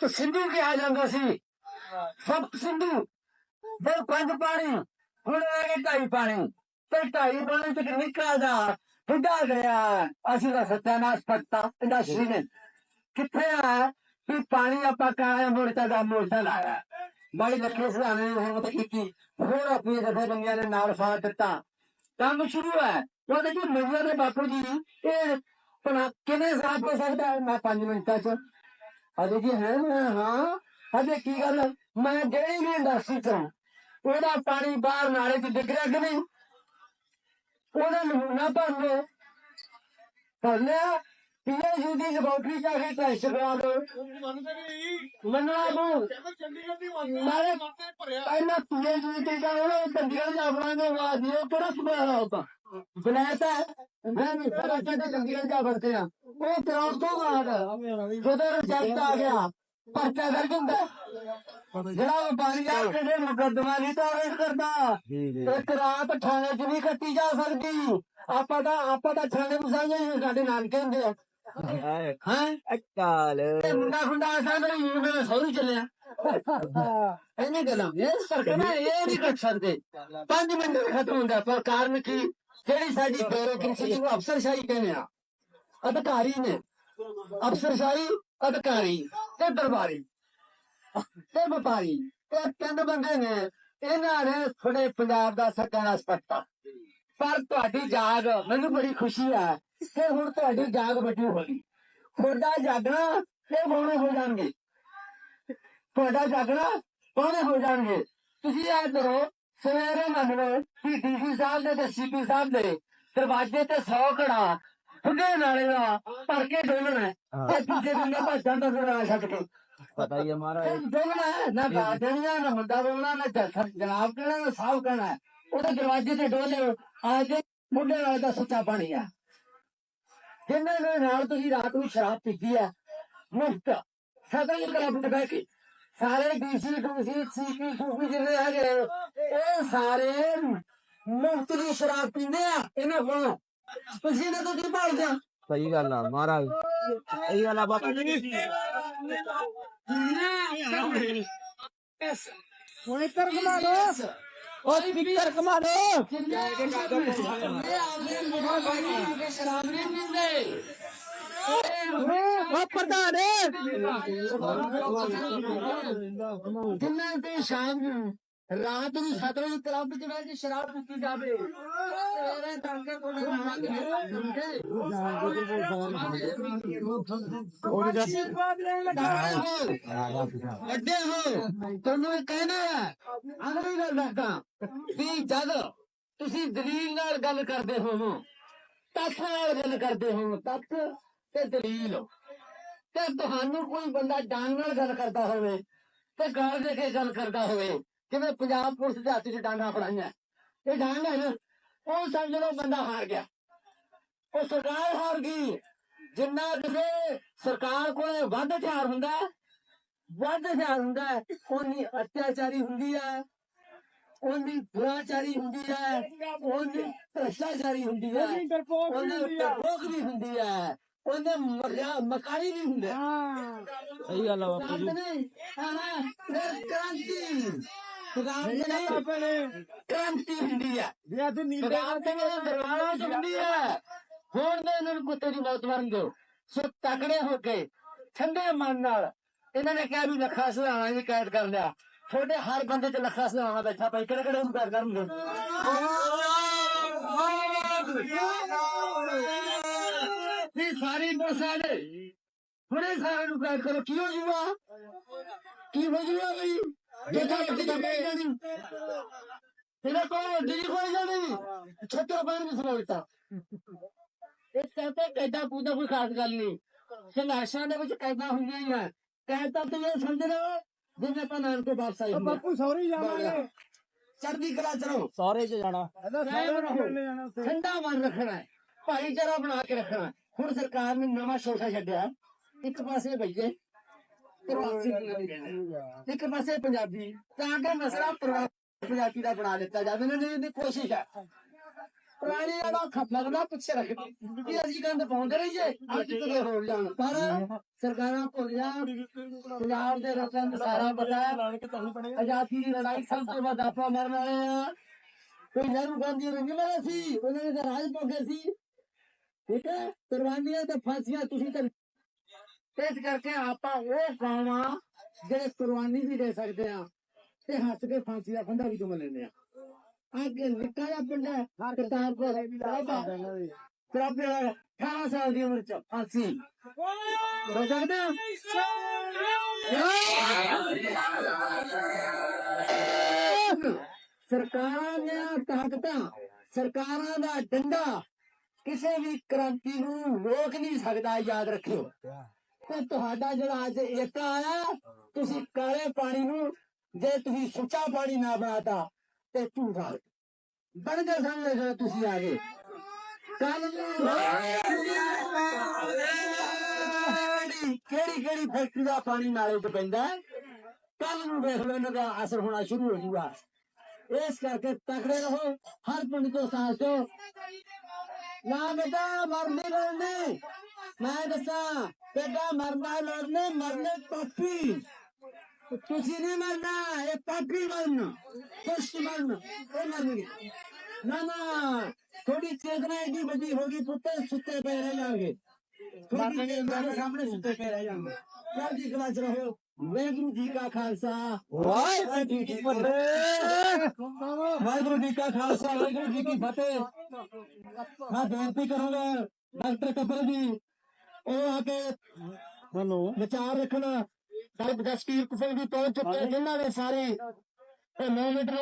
ਤੇ ਸਿੰਧੂ ਕਿਹਾ ਜਾਂਦਾ ਸੀ ਸਭ ਸਿੰਧੂ ਫਿਰ ਪੰਜ ਪਾਣੀ ਹੁਣ ਇਹ ਢਾਈ ਪਾਣੀ ਤੇ ਢਾਈ ਪਾਣੀ ਤੇ ਨਿਕਾ ਬੁੱਢਾ ਗਿਆ ਅਸੀਂ ਦਾ ਸਤਿਆਨਾਸ਼ ਪੱਤਾ ਇੰਡਸਟਰੀ ਨੇ ਕਿੱਥੇ ਆ ਵੀ ਪਾਣੀ ਆਪਾਂ ਕਾਇਆ ਮੋਰਚਾ ਦਾ ਮੋਰਚਾ ਲਾਇਆ ਬਾਈ ਲੱਖੇ ਸਰਾਣੇ ਨੇ ਹੁਣ ਤੱਕ ਹੋਰ ਆਪਣੀ ਜਥੇ ਬੰਗਿਆਂ ਨੇ ਨਾਲ ਸਾਥ ਦਿੱਤਾ ਕੰਮ ਸ਼ੁਰੂ ਹੈ ਉਹਦੇ ਜੀ ਮਜ਼ਦੂਰ ਦੇ ਬਾਪੂ ਜੀ ਇਹ ਪਣਾ ਕਿਵੇਂ ਸਾਥ ਦੇ ਸਕਦਾ ਮੈਂ 5 ਮਿੰਟਾਂ ਚ ਅਜੇ ਜੀ ਹੈ ਮੈਂ ਹਾਂ ਅਜੇ ਕੀ ਗੱਲ ਮੈਂ ਜਿਹੜੀ ਵੀ ਇੰਡਸਟਰੀ ਚ ਹਾਂ, ਉਹਦਾ ਪਾਣੀ ਬਾਹਰ ਨਾਲੇ ਚ ਡਿੱਗ ਰਿਹਾ ਕਿ ਨਹੀਂ? ਉਹਦਾ ਨਮੂਨਾ ਭਰ ਲਓ ਭਰ ਲਿਆ ਪੀਐਚਡੀ ਦੀ ਲੈਬੋਰਟਰੀ ਜਾ ਕੇ ਟੈਸਟ ਕਰਾ ਦੋ ਮੰਨਣਾ ਨੂੰ ਨਾਲੇ ਪਹਿਲਾਂ ਪੀਐਚਡੀ ਤੇ ਜਾਣਾ ਚੰਡੀਗੜ੍ਹ ਜਾ ਬਣਾਂਗੇ ਵਾਦੀ ਉਹ ਕਿਹੜਾ ਸੁਭਾਅ ਹੁੰਦਾ ਬਨਾਤਾ ਮੈਂ ਵੀ ਸਾਰਾ ਚੱਡੇ ਚੰਡੀਗੜ੍ਹ ਜਾ ਵਰਤੇ ਆ ਉਹ ਕਰਾਉਣ ਤੋਂ ਬਾਅਦ ਜਦੋਂ ਰਿਜ਼ਲਟ ਆ ਗਿਆ ਪਰਚਾ ਦਰਜ ਹੁੰਦਾ ਜਿਹੜਾ ਵਪਾਰੀ ਆ ਕੇ ਮੁਕੱਦਮਾ ਨਹੀਂ ਦਾਇਰ ਕਰਦਾ। ਇੱਕ ਰਾਤ ਥਾਣੇ 'ਚ ਨਹੀਂ ਕੱਟੀ ਜਾ ਸਕਦੀ। ਆਪਾਂ ਤਾਂ ਆਪਾਂ ਤਾਂ ਥਾਣੇ ਮਸਾਂਗੇ ਸਾਡੇ ਨਾਨਕੇ ਹੁੰਦੇ ਆ। ਹਾਂ ਅਕਾਲ ਇਹ ਮੁੰਡਾ ਖੁੰਡਾ ਸਾਹਮਣੇ ਯੂਨੀਵਰਸਿਟੀ ਸੌਰੀ ਚੱਲਿਆ ਇਹਨੇ ਗੱਲਾਂ ਇਹ ਕਰਕੇ ਨਾ ਇਹ ਨਹੀਂ ਕਰ ਸਕਦੇ ਪੰਜ ਮਿੰਟ ਵਿੱਚ ਖਤਮ ਹੁੰਦਾ ਪਰ ਕਾਰਨ ਕੀ ਜਿਹੜੀ ਸਾਡੀ ਬਿਊਰੋਕ੍ਰੇਸੀ ਨੂੰ ਅਫਸਰਸ਼ਾਹੀ ਕਹਿੰਦੇ ਆ ਅਧਿਕਾਰੀ ਨੇ ਅਫਸਰਸ਼ਾਹੀ ਅਧਿਕਾਰੀ ਤੇ ਦਰਬਾਰੀ ਤੇ ਵਪਾਰੀ ਤੇ ਤਿੰਨ ਬੰਦੇ ਨੇ ਇਹਨਾਂ ਨੇ ਥੋੜੇ ਪੰਜਾਬ ਦਾ ਸਰਕਾਰ ਪੱਤਾ ਪਰ ਤੁਹਾਡੀ ਜਾਗ ਮੈਨੂੰ ਬੜੀ ਖੁਸ਼ੀ ਹੈ ਕਿ ਹੁਣ ਤੁਹਾਡੀ ਜਾਗ ਵੱਡੀ ਹੋ ਗਈ। ਤੁਹਾਡਾ ਜਾਗਣਾ ਤੇ ਬੋਣੇ ਹੋ ਜਾਣਗੇ। ਤੁਹਾਡਾ ਜਾਗਣਾ ਬੋਣੇ ਹੋ ਜਾਣਗੇ। ਤੁਸੀਂ ਇਹ ਕਰੋ ਸਵੇਰੇ ਮੰਨ ਲਓ ਕਿ ਡੀਸੀ ਸਾਹਿਬ ਦੇ ਤੇ ਸੀਪੀ ਸਾਹਿਬ ਦੇ ਦਰਵਾਜ਼ੇ ਤੇ 100 ਘੜਾ ਫੁੱਗੇ ਨਾਲੇ ਦਾ ਭਰ ਕੇ ਡੋਲਣਾ। ਤੇ ਦੂਜੇ ਦਿਨ ਭੱਜਾਂ ਦਾ ਜ਼ਰਾ ਛੱਡ ਕੇ। ਪਤਾ ਹੀ ਹੈ ਮਹਾਰਾਜ। ਡੋਲਣਾ ਨਾ ਬਾਤ ਦੇਣਾ ਨਾ ਮੁੰਡਾ ਬੋਲਣਾ ਨਾ ਜਨਾਬ ਕਹਿਣਾ ਨਾ ਸਾਹਬ ਕਹਿਣਾ। ਉਹਦੇ ਦਰਵਾਜ਼ੇ ਤੇ ਡੋਲੇ ਆ ਕੇ ਮੁੰਡੇ ਨਾਲ ਦਾ ਸੱਚਾ ਪਾਣੀ ਆ। ਜਿੰਨੇ ਦੇ ਨਾਲ ਤੁਸੀਂ ਰਾਤ ਨੂੰ ਸ਼ਰਾਬ ਪੀਤੀ ਹੈ ਮੁਫਤ। ਸਦਾ ਹੀ ਕਲੱਬ ਤੇ ਬਹਿ ਕੇ ਸਾਰੇ ਡੀਸੀ ਡੂਸੀ ਸੀਪੀ ਸੂਪੀ ਜਿਹੜੇ ਹੈਗੇ ਇਹ ਸਾਰੇ ਮੁਫਤ ਦੀ ਸ਼ਰਾਬ ਪੀਂਦੇ ਆ ਇਹਨਾਂ ਕੋਲੋਂ। ਤੁਸੀਂ ਇਹਨਾਂ ਤੋਂ ਕੀ ਭਾਲਦੇ ਆ ਸਹੀ ਗੱਲ ਆ ਮਹਾਰਾਜ। ਸਹੀ ਗੱਲ ਆ ਬਾਪੂ ਜੀ। ਹੁਣ ਇੱਧਰ ਘੁਮਾ ਲੋ ਉਹ ਪਿੱਤਰ ਕਮਾ ਲੋ ਸ਼ਰਾਬ ਨਹੀਂ ਪੀਂਦੇ ਉਹ ਪ੍ਰਧਾਨ। ਜਿੰਨਾ ਤੇ ਸ਼ਾਮ ਨੂੰ ਰਾਤ ਨੂੰ ਸੱਤ ਵਜੇ ਕਲੱਬ ਚ ਬਹਿ ਕੇ ਸ਼ਰਾਬ ਪੀਤੀ ਜਾਵੇ। ਤੇਰੇ ਟਾਂਗੇ ਕੋਲ ਵੱਡੇ ਹੋ ਤੁਹਾਨੂੰ ਇਹ ਕਹਿਣਾ ਹੈ ਅਗਲੀ ਗੱਲ ਦੱਸਦਾ। ਵੀ ਜਦ ਤੁਸੀਂ ਦਲੀਲ ਨਾਲ ਗੱਲ ਕਰਦੇ ਹੋ ਤੱਥ ਨਾਲ ਗੱਲ ਕਰਦੇ ਹੋ ਤੱਥ ਤੇ ਦਲੀਲ। ਤੇ ਤੁਹਾਨੂੰ ਕੋਈ ਬੰਦਾ ਡਾਂਗ ਨਾਲ ਗੱਲ ਕਰਦਾ ਹੋਵੇ ਤੇ ਗਾਲ ਦੇ ਕੇ ਗੱਲ ਕਰਦਾ ਹੋਵੇ ਜਿਵੇਂ ਪੰਜਾਬ ਪੁਲਿਸ ਦੇ ਹੱਥ 'ਚ ਡਾਂਗਾ ਫੜਾਈਆਂ। ਇਹ ਡਾਂਗ ਨਾ ਉਹ ਸਮਝ ਲਓ ਬੰਦਾ ਹਾਰ ਗਿਆ। ਉਹ ਸਰਕਾਰ ਹਾਰ ਗਈ। ਜਿੰਨਾ ਕਿਸੇ ਸਰਕਾਰ ਕੋਲੇ ਵੱਧ ਹਥਿਆਰ ਹੁੰਦਾ ਹੈ, ਵੱਧ ਹਥਿਆਰ ਹੁੰਦਾ ਉਨੀ ਅਤਿਆਚਾਰੀ ਹੁੰਦੀ ਹੈ ਉਨੀ ਦੁਰਾਚਾਰੀ ਹੁੰਦੀ ਹੈ ਉਨੀ ਭ੍ਰਸ਼ਟਾਚਾਰੀ ਹੁੰਦੀ ਹੈ ਉਹਨੇ ਡਰਪੋਕ ਵੀ ਹੁੰਦੀ ਹੈ। ਉਹਨੇ ਮਰਿਆ- ਮਕਾਰੀ ਵੀ ਹੁੰਦਾ। ਹੈ। ਸਹੀ ਗੱਲ ਆ ਬਾਪੂ ਜੀ। ਕ੍ਰਾਂਤੀ। ਕ੍ਰਾਂਤੀ ਕ੍ਰਾਂਤੀ ਕ੍ਰਾਂਤੀ ਹੁੰਦੀ ਹੈ ਕ੍ਰਾਂਤੀ ਦੇ ਦਰਵਾਜ਼ੇ ਚ ਹੁੰਦੀ ਹੈ ਹੁਣ ਦੇ ਇਹਨਾਂ ਨੂੰ ਕੁੱਤੇ ਦੀ ਮੌਤ ਮਰਨ ਦਿਓ। ਸੋ ਤਕੜੇ ਹੋ ਕੇ ਠੰਡੇ ਮਨ ਨਾਲ ਇਹਨਾਂ ਨੇ ਕਿਹਾ ਵੀ ਲੱਖਾ ਸਲਾਣਾ ਜੀ ਕੈਦ ਕਰ ਲਿਆ। ਤੁਹਾਡੇ ਹਰ ਬੰਦੇ ਚ ਲੱਖਾ ਸਲਾਣਾ ਬੈਠਾ ਪਈ ਕਿਹੜੇ ਕਿਹੜੇ ਨੂੰ ਕੈਦ ਕਰਨਗੇ ਇਹ ਸਾਰੀ ਬਸਾਲੇ ਹੁਣੇ ਸਾਰੇ ਨੂੰ ਕੈਦ ਕਰੋ। ਕੀ ਹੋ ਜੂਗਾ? ਕੀ ਹੋ ਜੂਗਾ ਬਈ? ਦੇਖਾ ਇਹਦਾ ਕੋਈ ਵੱਡੀ ਕੋਈ ਜਾਣੀ ਛੱਤਰ ਬਾਹਰ ਵੀ ਸਮਝਤਾ ਇਸ ਕਰਕੇ ਕੈਦਾ ਪੂਦਾ ਕੋਈ ਖਾਸ ਗੱਲ ਨਹੀਂ। ਸੰਘਰਸ਼ਾਂ ਦੇ ਵਿੱਚ ਕੈਦਾ ਹੁੰਦੀਆਂ ਹੀ ਆ। ਕੈਦਾ ਤੇ ਇਹ ਸਮਝ ਲਓ ਜਿਵੇਂ ਆਪਾਂ ਨਾਨਕੇ ਵਾਪਸ ਆਏ ਹੁੰਦੇ ਆ। ਬਾਪੂ ਸੌਰੀ ਜਾਵਾਂਗੇ। ਚੜ੍ਹਦੀ ਕਲਾ ਚਲੋ ਸਹੁਰੇ ਚ ਜਾਣਾ। ਕਾਇਮ ਰਹੋ। ਠੰਡਾ ਮਨ ਰੱਖਣਾ ਹੈ। ਭਾਈਚਾਰਾ ਬਣਾ ਕੇ ਰੱਖਣਾ। ਹੁਣ ਸਰਕਾਰ ਨੇ ਨਵਾਂ ਸ਼ੋਸ਼ਾ ਛੱਡਿਆ। ਇੱਕ ਪਾਸੇ ਬਈਏ ਪ੍ਰਵਾਸੀ ਇੱਕ ਪਾਸੇ ਪੰਜਾਬੀ ਤਾਂ ਕਿ ਮਸਲਾ ਪ੍ਰਵਾਸੀ ਪੰਜਾਬੀ ਦਾ ਬਣਾ ਦਿੱਤਾ ਜਾਵੇ। ਇਹਨਾਂ ਨੇ ਇਹਦੀ ਕੋਸ਼ਿਸ਼ ਹੈ ਪੁਰਾਣੀ ਵਾਲਾ ਖੱਪਾ ਲੱਗਦਾ ਪਿੱਛੇ ਰੱਖ ਕਿ। ਅਸੀਂ ਗੰਦ ਪਾਉਂਦੇ ਰਹੀਏ ਅੱਜ ਕਿਤੇ ਹੋ ਜਾਣ। ਪਰ ਸਰਕਾਰਾਂ ਭੁੱਲ ਜਾਣ ਪੰਜਾਬ ਦੇ ਰਤਨ ਸਾਰਾ ਪਤਾ ਹੈ ਆਜ਼ਾਦੀ ਦੀ ਲੜਾਈ ਸਭ ਤੋਂ ਵੱਧ ਆਪਾਂ ਮਰਨ ਵਾਲੇ ਆ। ਕੋਈ ਨਹਿਰੂ ਗਾਂਧੀ ਨੂੰ ਨਹੀਂ ਮਰੇ ਸੀ ਉਹਨਾਂ ਨੇ ਤਾਂ ਰਾਜ ਭੋਗੇ ਸੀ। ਠੀਕ ਹੈ? ਕੁਰਬਾਨੀਆਂ ਤੇ ਫਾਂਸੀਆਂ ਤੁਸੀਂ ਤਾਂ ਇਸ ਕਰਕੇ ਆਪਾਂ ਉਹ ਕਾਮਾ ਜਿਹੜੇ ਕੁਰਬਾਨੀ ਵੀ ਦੇ ਸਕਦੇ ਆ ਤੇ ਹੱਸ ਕੇ ਫਾਂਸੀ ਦਾ ਫੰਦਾ ਵੀ ਤੁਮ ਲੈਂਦੇ ਆ ਅੱਗੇ ਨਿੱਕਾ ਜਿਹਾ ਪਿੰਡ ਹੈ ਕਿਤਾਬ ਕੋ ਪ੍ਰਾਪੇ 18 ਸਾਲ ਦੀ ਉਮਰ ਚ ਫਾਂਸੀ। ਹੋ ਸਕਦਾ ਸਰਕਾਰਾਂ ਦੀਆਂ ਤਾਕਤਾਂ, ਸਰਕਾਰਾਂ ਦਾ ਡੰਡਾ ਕਿਸੇ ਵੀ ਕ੍ਰਾਂਤੀ ਨੂੰ ਰੋਕ ਨਹੀਂ ਸਕਦਾ, ਯਾਦ ਰੱਖਿਓ। ਤੇ ਤੁਹਾਡਾ ਜਿਹੜਾ ਅੱਜ ਏਕਾ ਆਇਆ, ਤੁਸੀਂ ਕਾਲੇ ਪਾਣੀ ਨੂੰ ਜੇ ਤੁਸੀਂ ਸੁੱਚਾ ਪਾਣੀ ਨਾ ਬਣਾਤਾ, ਤੇ ਝੂਠਾ ਬਣ ਕੇ ਸਾਹਮਣੇ ਜਦੋਂ ਤੁਸੀਂ ਆ ਗਏ। ਕੱਲ ਕਿਹੜੀ ਕਿਹੜੀ ਫੈਕਟਰੀ ਦਾ ਪਾਣੀ ਨਾਲੇ ਚ ਪੈਂਦਾ ਕੱਲ ਨੂੰ ਵੇਖ ਲਓ ਇਹਨਾਂ ਦਾ ਅਸਰ ਹੋਣਾ ਸ਼ੁਰੂ ਹੋ ਜੂਗਾ ਇਸ ਕਰਕੇ ਤਕੜੇ ਰਹੋ, ਹਰ ਪਿੰਡ ਤੋਂ ਸਾਥ ਦਿਓ। ਨਾ ਬੇਟਾ ਮਰਨੇ ਲੜਨੇ ਮੈਂ ਦੱਸਾਂ ਬੇਟਾ ਮਰਨਾ ਲੜਨੇ ਮਰਨੇ ਪਾਪੀ ਤੁਸੀਂ ਨਹੀਂ ਮਰਨਾ ਇਹ ਪਾਪੀ ਮਰਨਾ ਕੁਛ ਮਰਨਾ ਇਹ ਮਰਨਗੇ ਨਾ ਨਾ ਥੋੜੀ ਚੇਤਨਾ ਏਡੀ ਵੱਡੀ ਹੋਗੀ ਪੁੱਤੇ ਸੁੱਤੇ ਪਏ ਰਹਿ ਜਾਣਗੇ ਮਰਨਗੇ ਮੇਰੇ ਸਾਹਮਣੇ ਸੁੱਤੇ ਪਏ ਰਹਿ ਜਾਣਗੇ ਚੜ੍ਹਦੀ ਕਲਾ ਚ ਰਹੋ ਵਾਹਿਗੁਰੂ ਜੀ ਕਾ ਖਾਲਸਾ ਵਾਹਿਗੁਰੂ ਜੀ ਕੀ ਫਤਿਹ ਵਾਹਿਗੁਰੂ ਜੀ ਕਾ ਖਾਲਸਾ ਵਾਹਿਗੁਰੂ ਜੀ ਕੀ ਫਤਿਹ ਮੈਂ ਬੇਨਤੀ ਕਰੂੰਗਾ ਡਾਕਟਰ ਕਪਰ ਜੀ ਉਹ ਆ ਕੇ ਹਲੋ। ਵਿਚਾਰ ਰੱਖਣਾ। ਡਾਕਟਰ ਜਸਕੀਰਤ ਸਿੰਘ ਜੀ ਪਹੁੰਚ ਚੁੱਕੇ ਜਿਨ੍ਹਾਂ ਨੇ ਸਾਰੇ ਇਹ 9 ਮੀਟਰ